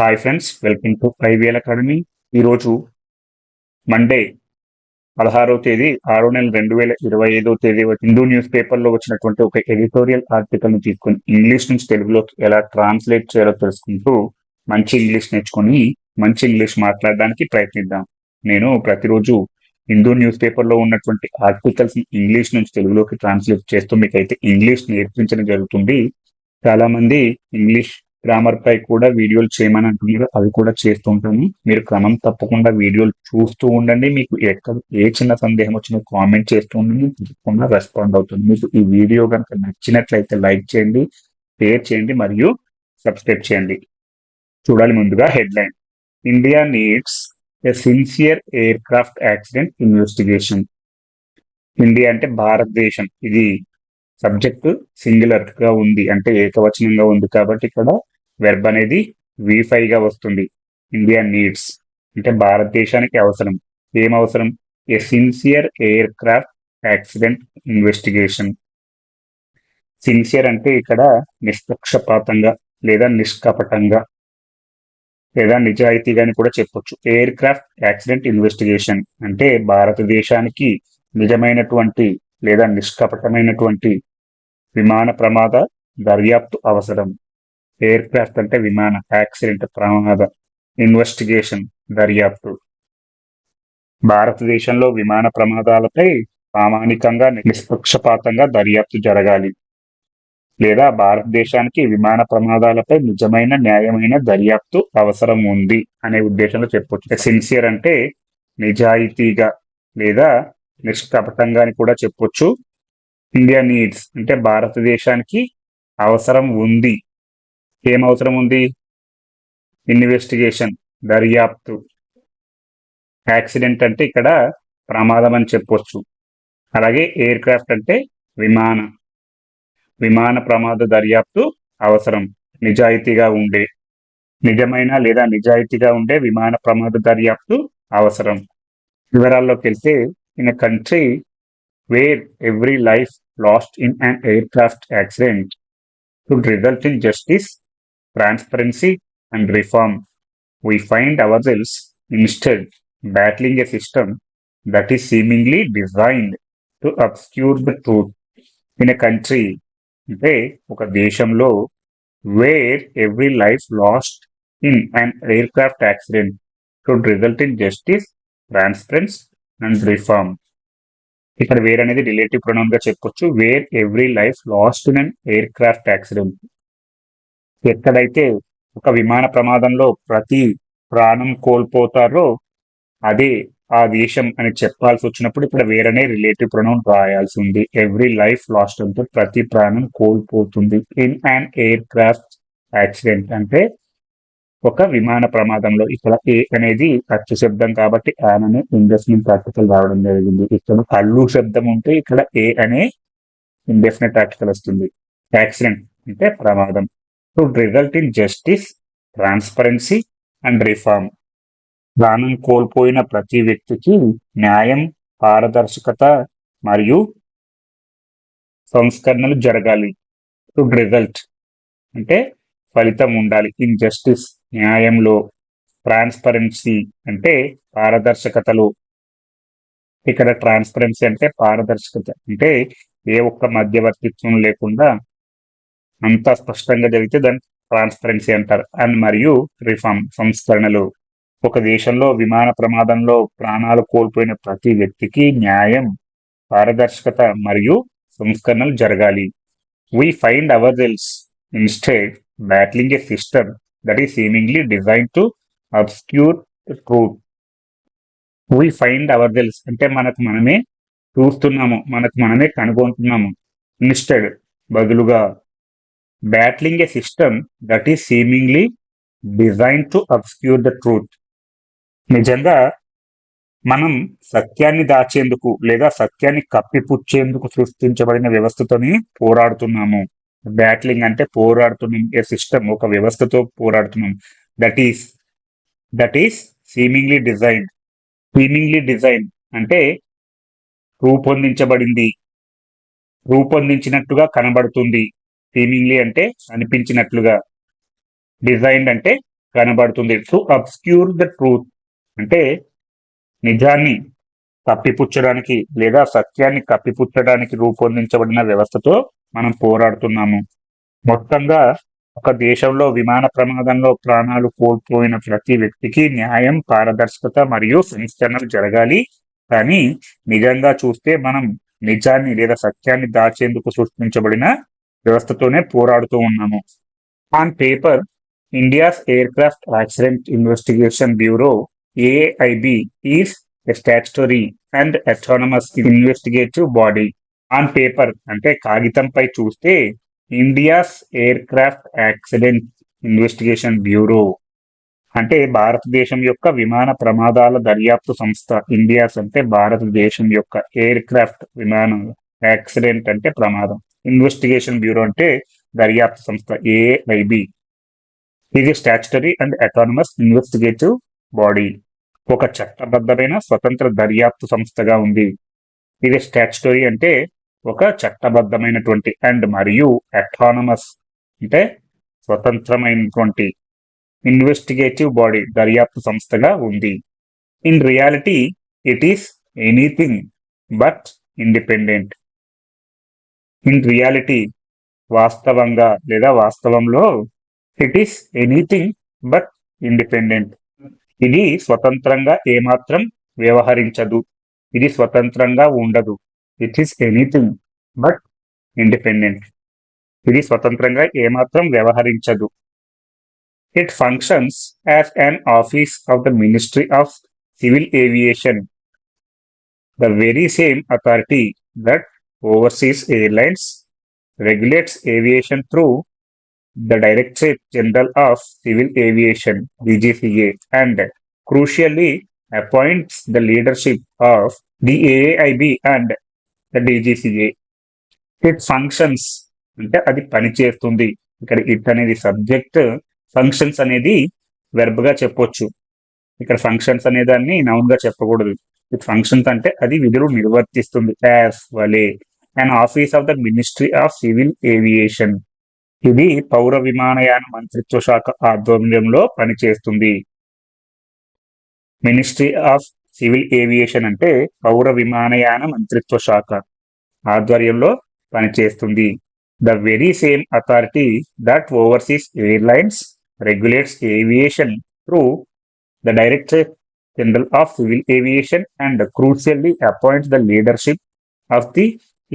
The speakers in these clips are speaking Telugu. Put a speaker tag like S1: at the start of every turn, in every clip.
S1: Hi friends welcome to IVL academy ఈరోజు మండే పదహారవ తేదీ ఆరో నెల రెండు వేల ఇరవై ఐదవ తేదీ హిందూ న్యూస్ పేపర్లో వచ్చినటువంటి ఒక ఎడిటోరియల్ ఆర్టికల్ని తీసుకొని ఇంగ్లీష్ నుంచి తెలుగులో ఎలా ట్రాన్స్లేట్ చేయాలో తెలుసుకుంటూ మంచి ఇంగ్లీష్ నేర్చుకొని మంచి ఇంగ్లీష్ మాట్లాడడానికి ప్రయత్నిద్దాం. నేను ప్రతిరోజు హిందూ న్యూస్ పేపర్లో ఉన్నటువంటి ఆర్టికల్స్ ఇంగ్లీష్ నుంచి తెలుగులోకి ట్రాన్స్లేట్ చేస్తూ మీకైతే ఇంగ్లీష్ నేర్పించడం జరుగుతుంది. చాలామంది ఇంగ్లీష్ గ్రామర్ పై కూడా వీడియోలు చేయమని అంటున్నారు. అవి కూడా చేస్తూ ఉంటాను మీరు క్రమం తప్పకుండా వీడియోలు చూస్తూ ఉండండి. మీకు ఎక్కడ ఏ చిన్న సందేహం వచ్చినా కామెంట్ చేస్తూ ఉండండి. తప్పకుండా రెస్పాండ్ అవుతుంది. మీకు ఈ వీడియో కనుక నచ్చినట్లయితే లైక్ చేయండి షేర్ చేయండి మరియు సబ్స్క్రైబ్ చేయండి. చూడాలి ముందుగా headline India needs a sincere aircraft accident investigation India అంటే భారతదేశం. ఇది సబ్జెక్ట్ సింగులర్గా ఉంది. అంటే ఏకవచనంగా ఉంది కాబట్టి ఇక్కడ వెర్బ్ అనేది వి గా వస్తుంది. ఇండియా నీడ్స్ అంటే భారతదేశానికి అవసరం. ఏం అవసరం? A sincere aircraft accident investigation sincere అంటే ఇక్కడ నిష్పక్షపాతంగా లేదా నిష్కపటంగా లేదా నిజాయితీగాని కూడా చెప్పొచ్చు. ఎయిర్ క్రాఫ్ట్ యాక్సిడెంట్ ఇన్వెస్టిగేషన్ అంటే భారతదేశానికి నిజమైనటువంటి లేదా నిష్కపటమైనటువంటి విమాన ప్రమాద దర్యాప్తు అవసరం. ఎయిర్ క్రాఫ్ట్ అంటే విమాన యాక్సిడెంట్ ప్రమాదం ఇన్వెస్టిగేషన్ దర్యాప్తు. భారతదేశంలో విమాన ప్రమాదాలపై ప్రామాణికంగా నిష్పక్షపాతంగా దర్యాప్తు జరగాలి. లేదా భారతదేశానికి విమాన ప్రమాదాలపై నిజమైన న్యాయమైన దర్యాప్తు అవసరం ఉంది అనే ఉద్దేశంలో చెప్పొచ్చు. సిన్సియర్ అంటే నిజాయితీగా లేదా నిష్కపటంగా అని కూడా చెప్పొచ్చు. ఇండియా నీడ్స్ అంటే భారతదేశానికి అవసరం ఉంది ఏం అవసరం ఉంది ఇన్వెస్టిగేషన్ దర్యాప్తు. యాక్సిడెంట్ అంటే ఇక్కడ ప్రమాదం అని చెప్పొచ్చు. అలాగే ఎయిర్ క్రాఫ్ట్ అంటే విమాన. విమాన ప్రమాద దర్యాప్తు అవసరం. నిజాయితీగా ఉండే. నిజమైన లేదా నిజాయితీగా ఉండే విమాన ప్రమాద దర్యాప్తు అవసరం. వివరాల్లోకి వెళ్తే in country where every life lost in an aircraft accident to result in justice transparency, and reform. We find ourselves instead battling a system that is seemingly designed to obscure the truth. In a country, అంటే ఒక దేశంలో where every life lost in an aircraft accident should result in justice transparence and reform ఇక్కడ వేర్ అనేది రిలేటివ్ ప్రొనౌన్గా చెప్పొచ్చు where every life lost in an aircraft accident ఎక్కడైతే ఒక విమాన ప్రమాదంలో ప్రతి ప్రాణం కోల్పోతారో అదే ఆ దేశం అని చెప్పాల్సి వచ్చినప్పుడు ఇక్కడ వేరనే రిలేటివ్ ప్రొనౌన్ రాయాల్సి ఉంది. ఎవ్రీ లైఫ్ లాస్ట్ అంటే ప్రతి ప్రాణం కోల్పోతుంది. In an aircraft accident అంటే ఒక విమాన ప్రమాదంలో ఇక్కడ ఏ అనేది ఖర్చు శబ్దం కాబట్టి యాన్ అనే ఇండెఫినెట్ ఆర్టికల్ రావడం జరిగింది. ఇక్కడ కళ్ళు శబ్దం ఉంటే ఇక్కడ ఏ అనే ఇండెఫినెట్ ఆర్టికల్ వస్తుంది. యాక్సిడెంట్ అంటే ప్రమాదం. To result in justice transparency and reform ప్రాణం కోల్పోయిన ప్రతి వ్యక్తికి న్యాయం పారదర్శకత మరియు సంస్కరణలు జరగాలి. టు రిజల్ట్ అంటే ఫలితం ఉండాలి. ఇన్ జస్టిస్ న్యాయంలో ట్రాన్స్పరెన్సీ అంటే పారదర్శకతలో. ఇక్కడ ట్రాన్స్పరెన్సీ అంటే పారదర్శకత. అంటే ఏ ఒక్క మధ్యవర్తిత్వం లేకుండా అంతా స్పష్టంగా జరిగితే దాన్ని ట్రాన్స్పరెన్సీ అంటారు. అండ్ మరియు రిఫార్మ్ సంస్కరణలు. ఒక దేశంలో విమాన ప్రమాదంలో ప్రాణాలు కోల్పోయిన ప్రతి వ్యక్తికి న్యాయం పారదర్శకత మరియు సంస్కరణలు జరగాలి. We find our selves instead battling a system that is seemingly design to obscure truth we find our rills అంటే మనకు మనమే చూస్తున్నాము మనకు మనమే కనుగొంటున్నాము. ఇన్స్టెడ్ బదులుగా battling a system that is seemingly design to obscure the truth నిజంగా మనం సత్యాన్ని దాచేందుకు లేదా సత్యాన్ని కప్పిపుచ్చేందుకు సృష్టించబడిన వ్యవస్థతోని పోరాడుతున్నాము. బ్యాట్లింగ్ అంటే పోరాడుతున్నాం. ఏ సిస్టమ్ ఒక వ్యవస్థతో పోరాడుతున్నాం. That is that is seemingly design seemingly design అంటే రూపొందించబడింది. రూపొందించినట్టుగా కనబడుతుంది. సీమింగ్లీ అంటే అనిపించినట్లుగా డిజైన్డ్ అంటే కనబడుతుంది. టు అబ్స్క్యూర్ ద ట్రూత్ అంటే నిజాన్ని కప్పిపుచ్చడానికి లేదా సత్యాన్ని కప్పిపుచ్చడానికి రూపొందించబడిన వ్యవస్థతో మనం పోరాడుతున్నాము. మొత్తంగా ఒక దేశంలో విమాన ప్రమాదంలో ప్రాణాలు కోల్పోయిన ప్రతి వ్యక్తికి న్యాయం పారదర్శకత మరియు సంస్కరణలు జరగాలి. కానీ నిజంగా చూస్తే మనం నిజాన్ని లేదా సత్యాన్ని దాచేందుకు సృష్టించబడిన వ్యవస్థతోనే పోరాడుతూ ఉన్నాము. On paper India's aircraft accident investigation bureau AIB is a statutory and autonomous investigative body on paper అంటే కాగితంపై చూస్తే India's aircraft accident investigation bureau అంటే భారతదేశం యొక్క విమాన ప్రమాదాల దర్యాప్తు సంస్థ. ఇండియాస్ అంటే భారతదేశం యొక్క ఎయిర్ క్రాఫ్ట్ విమానం యాక్సిడెంట్ అంటే ప్రమాదం. ఇన్వెస్టిగేషన్ బ్యూరో అంటే దర్యాప్తు సంస్థ ఏఐబి ఇది statutory and autonomous investigative body. ఒక చట్టబద్ధమైన స్వతంత్ర దర్యాప్తు సంస్థగా ఉంది. ఇది స్టాచ్యుటరీ అంటే ఒక చట్టబద్ధమైనటువంటి అండ్ మరియు అటానమస్ అంటే స్వతంత్రమైనటువంటి ఇన్వెస్టిగేటివ్ బాడీ దర్యాప్తు సంస్థగా ఉంది. In reality it is anything but independent. In reality వాస్తవంగా లేదా వాస్తవంలో it is anything but independent ఇది స్వతంత్రంగా ఏమాత్రం వ్యవహరించదు. ఇది స్వతంత్రంగా ఉండదు. It is anything but independent ఇది స్వతంత్రంగా ఏమాత్రం వ్యవహరించదు. It functions as an office of the ministry of civil aviation the very same authority that oversees airlines regulates aviation through the directorate general of civil aviation DGCA and crucially appoints the leadership of DAIB and the DGCA it functions అంటే అది పనిచేస్తుంది. ఇక్కడ ఇట్ అనేది సబ్జెక్ట్ ఫంక్షన్స్ అనేది వెర్బ్గా చెప్పొచ్చు. ఇక్కడ ఫంక్షన్స్ అనేదాన్ని నౌన్గా చెప్పకూడదు. ఇట్ ఫంక్షన్స్ అంటే అది విధులు నిర్వర్తిస్తుంది. యాస్ వలే. And office of the ministry of civil aviation ఇది పౌర విమానయాన మంత్రిత్వ శాఖ ఆధ్వర్యంలో పనిచేస్తుంది. మినిస్ట్రీ ఆఫ్ సివిల్ ఏవియేషన్ అంటే పౌర విమానయాన మంత్రిత్వ శాఖ ఆధ్వర్యంలో పనిచేస్తుంది. The very same authority that overseas airlines regulates aviation through the director general of civil aviation and crucially appoints the leadership of the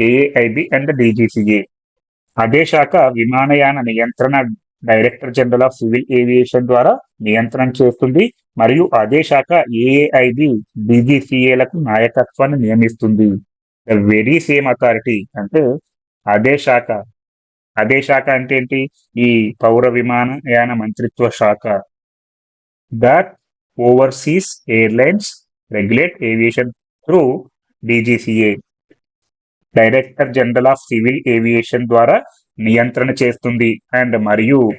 S1: AIB and DGCA అదే శాఖ విమానయాన నియంత్రణ director general of civil aviation ద్వారా నియంత్రణ చేస్తుంది మరియు అదే శాఖ ఏఐబి డీజీసీఏలకు నాయకత్వాన్ని నియమిస్తుంది. ద వెరీ సేమ్ అథారిటీ అంటే అదే శాఖ. అదే శాఖ అంటే ఏంటి? ఈ పౌర విమానయాన మంత్రిత్వ శాఖ. That overseas airlines regulate aviation through DGCA director general of civil aviation ద్వారా నియంత్రణ చేస్తుంది. అండ్ మరియు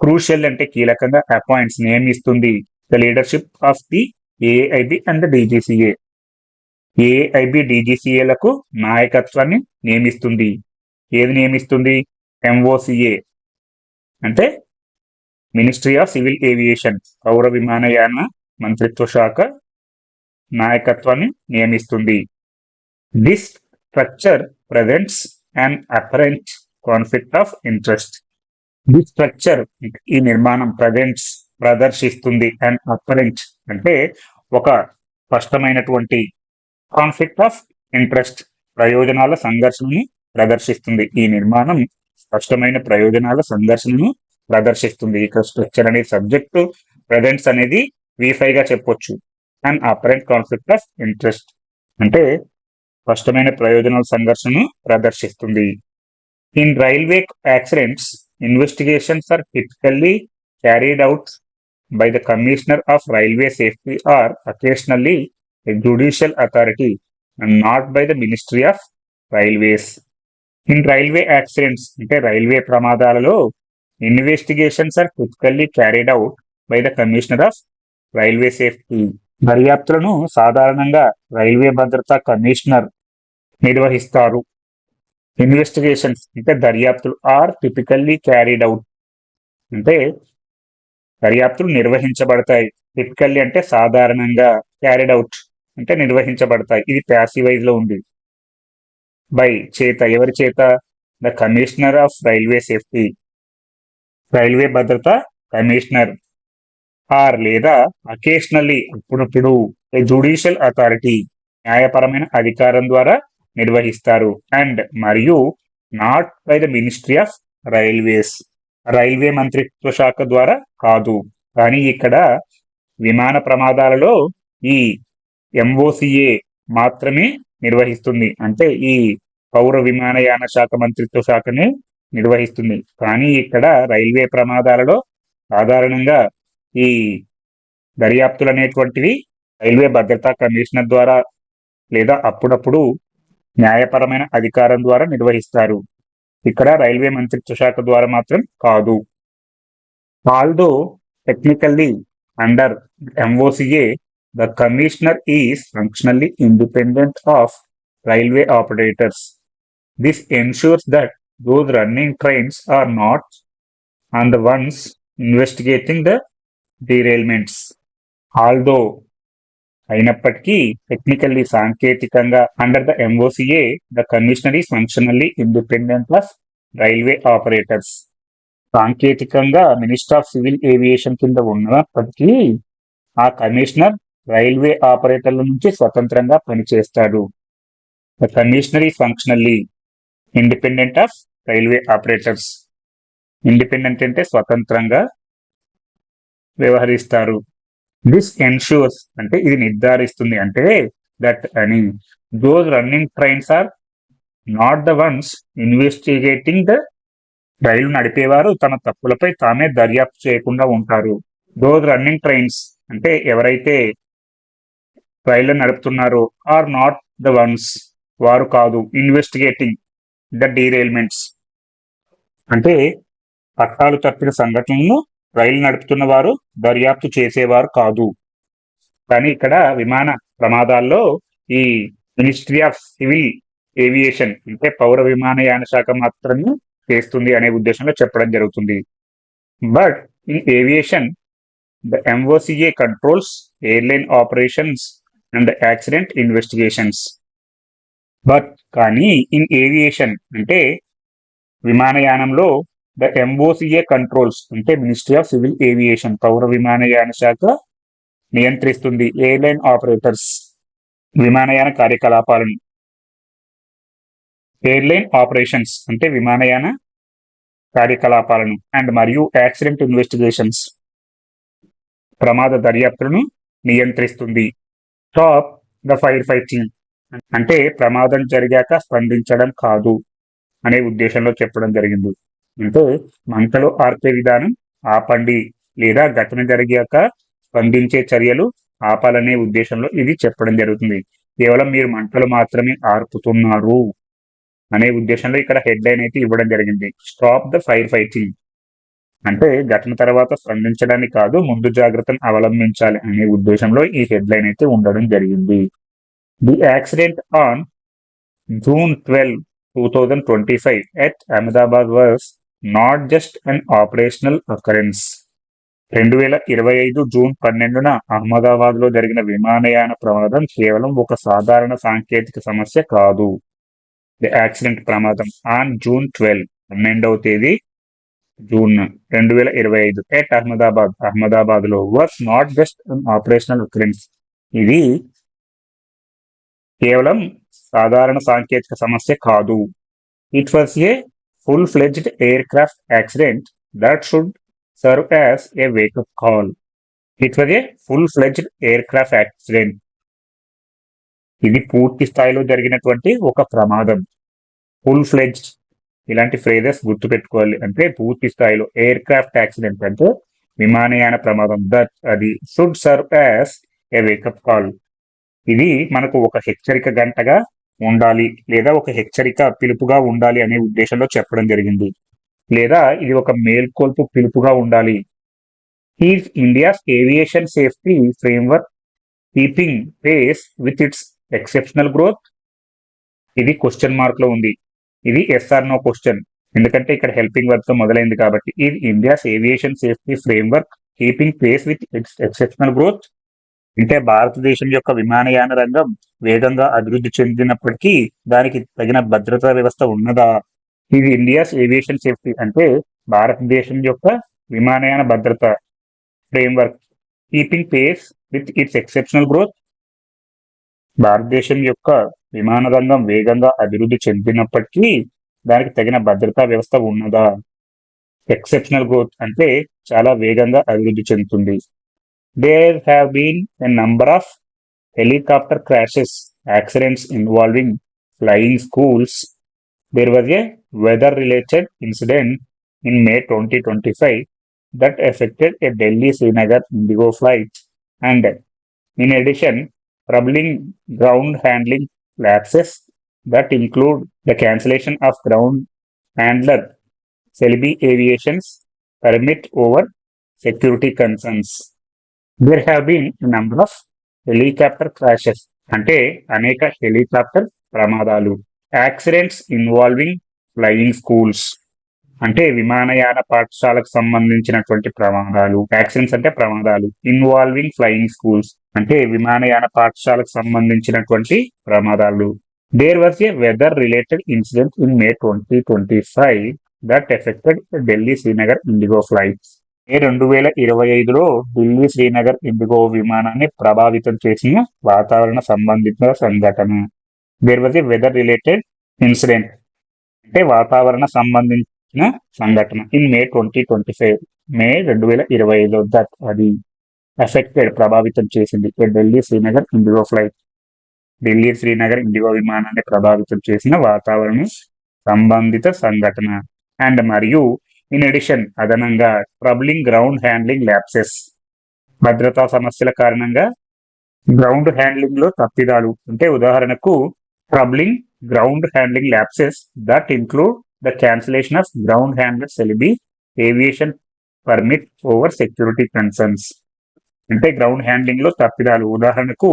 S1: క్రూషియల్ అంటే కీలకంగా appoints నియమిస్తుంది. The leadership of the AIB and DGCA. AIB డీజీసీఏలకు నాయకత్వాన్ని నియమిస్తుంది. ఏది నియమిస్తుంది? ఎంఓసిఏ. అంటే మినిస్ట్రీ ఆఫ్ సివిల్ ఏవియేషన్ పౌర విమానయాన మంత్రిత్వ శాఖ నాయకత్వాన్ని నియమిస్తుంది. This structure presents and apparent conflict of interest the structure ఈ నిర్మాణం ప్రజెంట్స్ ప్రదర్శిస్తుంది అండ్ అపరెంట్ అంటే ఒక స్పష్టమైనటువంటి కాన్ఫ్లిక్ట్ ఆఫ్ ఇంట్రెస్ట్ ప్రయోజనాల సంఘర్షణను ప్రదర్శిస్తుంది. ఈ నిర్మాణం స్పష్టమైన ప్రయోజనాల సంఘర్షణను ప్రదర్శిస్తుంది. ఇక స్ట్రక్చర్ అనే సబ్జెక్టు ప్రజెంట్స్ అనేది వీఫై గా చెప్పొచ్చు. And apparent conflict of interest అంటే స్పష్టమైన ప్రయోజనాల సంఘర్షణను ప్రదర్శిస్తుంది. In railway accidents investigations are typically carried out by the commissioner of railway safety or occasionally judicial authority and not by the ministry of railways in railway accidents అంటే railway ప్రమాదాలలో investigations are typically carried out by the commissioner of railway safety దర్యాప్తులను సాధారణంగా రైల్వే భద్రతా కమిషనర్ నిర్వహిస్తారు. ఇన్వెస్టిగేషన్స్ అంటే దర్యాప్తులు ఆర్ టిపికల్లీ క్యారీడ్ అవుట్. అంటే దర్యాప్తులు నిర్వహించబడతాయి. టిపికల్లీ అంటే సాధారణంగా క్యారీడ్ అవుట్ అంటే నిర్వహించబడతాయి. ఇది ప్యాసివైజ్లో ఉంది. బై చేత ఎవరి చేత? The commissioner of railway safety. Railway భద్రత కమిషనర్. ఆర్ లేదా అకేషనల్లీ అప్పుడప్పుడు జుడిషియల్ అథారిటీ. న్యాయపరమైన అధికారం ద్వారా నిర్వహిస్తారు. అండ్ మరియు not by the ministry of railways. Railway మంత్రిత్వ శాఖ ద్వారా కాదు. కానీ ఇక్కడ విమాన ప్రమాదాలలో ఈ ఎంఓసిఏ మాత్రమే నిర్వహిస్తుంది. అంటే ఈ పౌర విమానయాన శాఖ మంత్రిత్వ శాఖనే నిర్వహిస్తుంది. కానీ ఇక్కడ రైల్వే ప్రమాదాలలో సాధారణంగా ఈ దర్యాప్తులు అనేటువంటివి రైల్వే భద్రతా కమిషనర్ ద్వారా లేదా అప్పుడప్పుడు న్యాయపరమైన అధికారం ద్వారా నిర్వహిస్తారు. ఇక్కడ రైల్వే మంత్రిత్వ శాఖ ద్వారా మాత్రం కాదు. Although technically under MOCA the commissioner is functionally independent of railway operators. This ensures that those running trains are not on the ones investigating the derailments. Although అయినప్పటికీ టెక్నికల్లీ సాంకేతికంగా under the MOCA the commissioner is functionally independent of railway operators సాంకేతికంగా మినిస్టర్ ఆఫ్ సివిల్ ఏవియేషన్ కింద ఉన్నప్పటికీ ఆ కమిషనర్ రైల్వే ఆపరేటర్ల నుంచి స్వతంత్రంగా పనిచేస్తాడు. The commissioner is functionally independent of railway operators independent అంటే స్వతంత్రంగా వ్యవహరిస్తారు. దిస్ ఎన్ష్యూర్స్ అంటే ఇది నిర్ధారిస్తుంది అంటే దట్ అని those running trains are not the ones investigating the రైలు నడిపేవారు తమ తప్పులపై తామే దర్యాప్తు చేయకుండా ఉంటారు. దోస్ రన్నింగ్ ట్రైన్స్ అంటే ఎవరైతే రైళ్ళు నడుపుతున్నారో ఆర్ నాట్ ద వన్స్ వారు కాదు ఇన్వెస్టిగేటింగ్ ద డీరైల్మెంట్స్ అంటే పట్టాలు తప్పిన సంఘటనలను రైలు నడుపుతున్న వారు దర్యాప్తు చేసేవారు కాదు. కానీ ఇక్కడ విమాన ప్రమాదాల్లో ఈ మినిస్ట్రీ ఆఫ్ సివిల్ ఏవియేషన్ అంటే పౌర విమానయాన శాఖ మాత్రమే చేస్తుంది అనే ఉద్దేశంలో చెప్పడం జరుగుతుంది. But in aviation the MOCA controls airline operations and accident investigations but కానీ ఇన్ ఏవియేషన్ అంటే విమానయానంలో ద ఎంఓసిఏ కంట్రోల్స్ అంటే మినిస్ట్రీ ఆఫ్ సివిల్ ఏవియేషన్ పౌర విమానయాన శాఖ నియంత్రిస్తుంది. ఎయిర్లైన్ ఆపరేటర్స్ విమానయాన కార్యకలాపాలను. ఎయిర్లైన్ ఆపరేషన్స్ అంటే విమానయాన కార్యకలాపాలను అండ్ మరియు యాక్సిడెంట్ ఇన్వెస్టిగేషన్స్ ప్రమాద దర్యాప్తులను నియంత్రిస్తుంది. టాప్ ద ఫైర్ ఫైటింగ్ అంటే ప్రమాదం జరిగాక స్పందించడం కాదు అనే ఉద్దేశంలో చెప్పడం జరిగింది. అంటే మంటలు ఆర్పే విధానం ఆపండి లేదా ఘటన జరిగాక స్పందించే చర్యలు ఆపాలనే ఉద్దేశంలో ఇది చెప్పడం జరుగుతుంది. కేవలం మీరు మంటలు మాత్రమే ఆర్పుతున్నారు అనే ఉద్దేశంలో ఇక్కడ హెడ్ లైన్ అయితే ఇవ్వడం జరిగింది. స్టాప్ ద ఫైర్ ఫైటింగ్ అంటే ఘటన తర్వాత స్పందించడానికి కాదు ముందు జాగ్రత్తను అవలంబించాలి అనే ఉద్దేశంలో ఈ హెడ్ లైన్ అయితే ఉండడం జరిగింది. The accident on June twelve two thousand twenty five at Ahmedabad was not just an operational occurrence రెండు వేల ఇరవై ఐదు జూన్ పన్నెండున అహ్మదాబాద్లో జరిగిన విమానయాన ప్రమాదం కేవలం ఒక సాధారణ సాంకేతిక సమస్య కాదు. ది యాక్సిడెంట్ ప్రమాదం ఆన్ జూన్ ట్వెల్వ్ పన్నెండవ తేదీ జూన్ రెండు వేల ఇరవై ఐదు ఎట్ అహ్మదాబాద్. అహ్మదాబాద్లో was not just an operational occurrence ఇది కేవలం సాధారణ సాంకేతిక సమస్య కాదు. It was a full fledged aircraft accident that should serve as a wake up call it was a full fledged aircraft accident ఇది పూర్తి స్థాయిలో జరిగినటువంటి ఒక ప్రమాదం. ఫుల్ ఫ్లెజ్డ్ ఇలాంటి ఫ్రేజెస్ గుర్తుపెట్టుకోవాలి అంటే పూర్తి స్థాయిలో ఎయిర్ క్రాఫ్ట్ యాక్సిడెంట్ అంటే విమానయాన ప్రమాదం. దట్ అది should serve as a wake up call ఇది మనకు ఒక హెచ్చరిక గంటగా ఉండాలి లేదా ఒక హెచ్చరిక పిలుపుగా ఉండాలి అనే ఉద్దేశంలో చెప్పడం జరిగింది. లేదా ఇది ఒక మేల్కొల్పు పిలుపుగా ఉండాలి. Is India's aviation safety framework keeping pace with its exceptional growth ఇది క్వశ్చన్ మార్క్లో ఉంది. ఇది ఎస్ఆర్ నో క్వశ్చన్ ఎందుకంటే ఇక్కడ హెల్పింగ్ వర్క్తో మొదలైంది కాబట్టి ఇది India's aviation safety framework keeping pace with its exceptional growth అంటే భారతదేశం యొక్క విమానయాన రంగం వేగంగా అభివృద్ధి చెందినప్పటికీ దానికి తగిన భద్రతా వ్యవస్థ ఉన్నదా? ఇది ఇండియాస్ ఏవియేషన్ సేఫ్టీ అంటే భారతదేశం యొక్క విమానయాన భద్రత framework. Keeping pace with its exceptional growth. భారతదేశం యొక్క విమాన రంగం వేగంగా అభివృద్ధి చెందినప్పటికీ దానికి తగిన భద్రతా వ్యవస్థ ఉన్నదా? ఎక్సెప్షనల్ గ్రోత్ అంటే చాలా వేగంగా అభివృద్ధి చెందుతుంది. there have been a number of helicopter crashes, accidents involving flying schools. There was a weather related incident in May 2025 that affected a Delhi Srinagar Indigo flight. And in addition, troubling ground handling lapses that include the cancellation of ground handler Selby Aviation's permit over security concerns. There have been number of helicopter crashes అంటే అనేక హెలికాప్టర్ ప్రమాదాలు. యాక్సిడెంట్స్ ఇన్వాల్వింగ్ ఫ్లయింగ్ స్కూల్స్ అంటే విమానయాన పాఠశాలకు సంబంధించినటువంటి ప్రమాదాలు. యాక్సిడెంట్స్ అంటే ప్రమాదాలు. ఇన్వాల్వింగ్ ఫ్లయింగ్ స్కూల్స్ అంటే విమానయాన పాఠశాలకు సంబంధించినటువంటి ప్రమాదాలు. There was a weather related incident in May twenty twenty five that affected Delhi Srinagar IndiGo flights May రెండు వేల ఇరవై ఐదులో ఢిల్లీ శ్రీనగర్ ఇండిగో విమానాన్ని ప్రభావితం చేసిన వాతావరణ సంబంధిత సంఘటన. There was a weather related incident అంటే వాతావరణ సంబంధించిన సంఘటన. In May twenty twenty five May రెండు వేల ఇరవై ఐదు దట్ అది ఎఫెక్టెడ్ ప్రభావితం చేసింది. ఢిల్లీ శ్రీనగర్ ఇండిగో ఫ్లైట్ ఢిల్లీ శ్రీనగర్ ఇండిగో విమానాన్ని ప్రభావితం చేసిన వాతావరణ సంబంధిత సంఘటన. అండ్ మరియు ఇన్ ఎడిషన్ అదనంగా ట్రబ్లింగ్ గ్రౌండ్ హ్యాండ్లింగ్ ల్యాప్సెస్ భద్రతా సమస్యల కారణంగా గ్రౌండ్ హ్యాండ్లింగ్లో తప్పిదాలు. అంటే ఉదాహరణకు troubling ground handling lapses that include the cancellation of ground handler Celebi aviation permit over security concerns అంటే గ్రౌండ్ హ్యాండ్లింగ్లో తప్పిదాలు. ఉదాహరణకు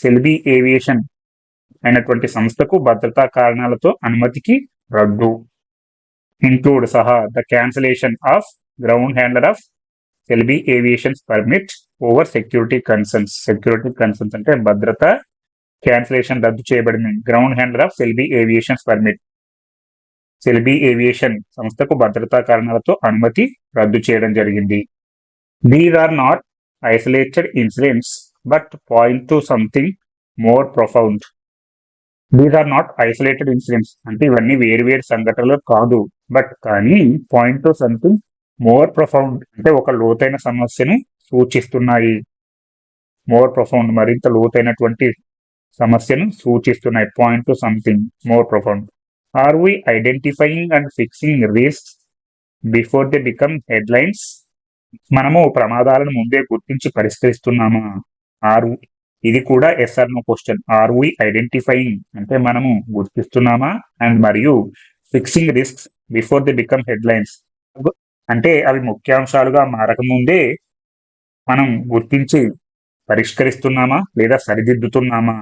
S1: సెల్బీ ఏవియేషన్ అయినటువంటి సంస్థకు భద్రతా కారణాలతో అనుమతికి రద్దు. ఇంక్లూడ్ సహా the cancellation of ground handler of Celebi aviation's permit over security concerns security concerns అంటే భద్రత క్యాన్సిలేషన్ రద్దు చేయబడింది ground handler of Celebi aviation's permit Celebi aviation సంస్థకు భద్రతా కారణాలతో అనుమతి రద్దు చేయడం జరిగింది. These are not isolated incidents but point to something more profound these are not isolated incidents అంటే ఇవన్నీ వేరు వేరు సంఘటనలు కాదు. బట్ కానీ point to something more profound అంటే ఒక లోతైన సమస్యను సూచిస్తున్నాయి. మోర్ ప్రొఫౌండ్ మరింత లోతైనటువంటి సమస్యను సూచిస్తున్నాయి. Point to something more profound are we identifying and fixing risk before they become headlines మనము ప్రమాదాలను ముందే గుర్తించి పరిష్కరిస్తున్నామా? ఆర్ ఇది కూడా SR no question are we identifying అంటే మనము గుర్తిస్తున్నామా? అండ్ మరియు fixing risk before the become headlines అంటే అవి ముఖ్యాంశాలుగా మారకముందే మనం గుర్తించి పరిష్కరిస్తున్నామా? లేదా సరిదిద్దుతున్నామా?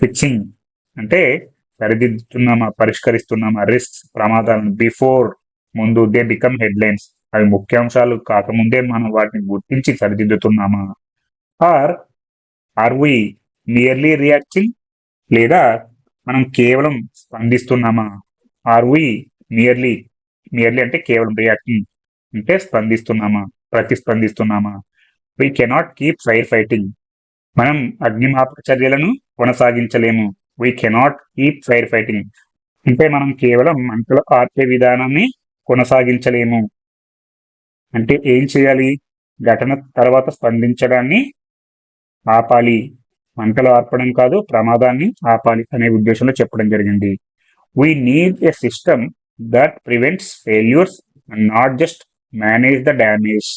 S1: ఫిక్సింగ్ అంటే సరిదిద్దుతున్నామా? పరిష్కరిస్తున్నామా? రిస్క్ ప్రమాదాలను బిఫోర్ ముందు దే బికమ్ హెడ్లైన్స్ అవి ముఖ్యాంశాలు కాకముందే మనం వాటిని గుర్తించి సరిదిద్దుతున్నామా? Or or we nearly reacting లేదా మనం కేవలం స్పందిస్తున్నామా? ఆర్ వి నియర్లీ నియర్లీ అంటే కేవలం రియాక్టింగ్ అంటే స్పందిస్తున్నామా? ప్రతిస్పందిస్తున్నామా? We cannot keep fire fighting మనం అగ్నిమాపక చర్యలను కొనసాగించలేము. We cannot keep fire fighting అంటే మనం కేవలం మంటలు ఆర్పే విధానాన్ని కొనసాగించలేము. అంటే ఏం చేయాలి? ఘటన తర్వాత స్పందించడాన్ని ఆపాలి. మంటలు ఆర్పడం కాదు ప్రమాదాన్ని ఆపాలి అనే ఉద్దేశంలో చెప్పడం జరిగింది. We need a system that prevents failures and not just manage the damage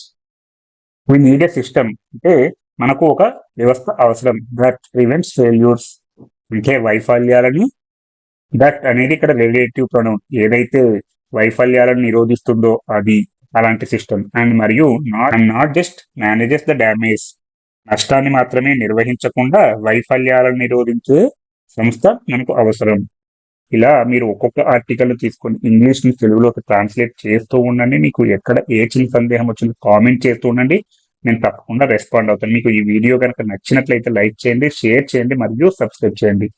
S1: we need a system అంటే మనకు ఒక వ్యవస్థ అవసరం దట్ ప్రివెంట్స్ ఫెయిల్యూర్స్ అంటే వైఫల్యాలని దట్ అనేది ఇక్కడ రిలేటివ్ ప్రణం ఏదైతే వైఫల్యాలను నిరోధిస్తుందో అది అలాంటి సిస్టమ్ అండ్ మరియు not not just manages the damage నష్టాన్ని మాత్రమే నిర్వహించకుండా వైఫల్యాలను నిరోధించే సంస్థ మనకు అవసరం. ఇలా మీరు ఒక్కొక్క ఆర్టికల్ తీసుకొని ఇంగ్లీష్ని తెలుగులోకి ట్రాన్స్లేట్ చేస్తూ ఉండండి. మీకు ఎక్కడ ఏ చిన్న సందేహం వచ్చిందో కామెంట్ చేస్తూ ఉండండి. నేను తప్పకుండా రెస్పాండ్ అవుతాను. మీకు ఈ వీడియో కనుక నచ్చినట్లయితే లైక్ చేయండి షేర్ చేయండి మరియు సబ్స్క్రైబ్ చేయండి.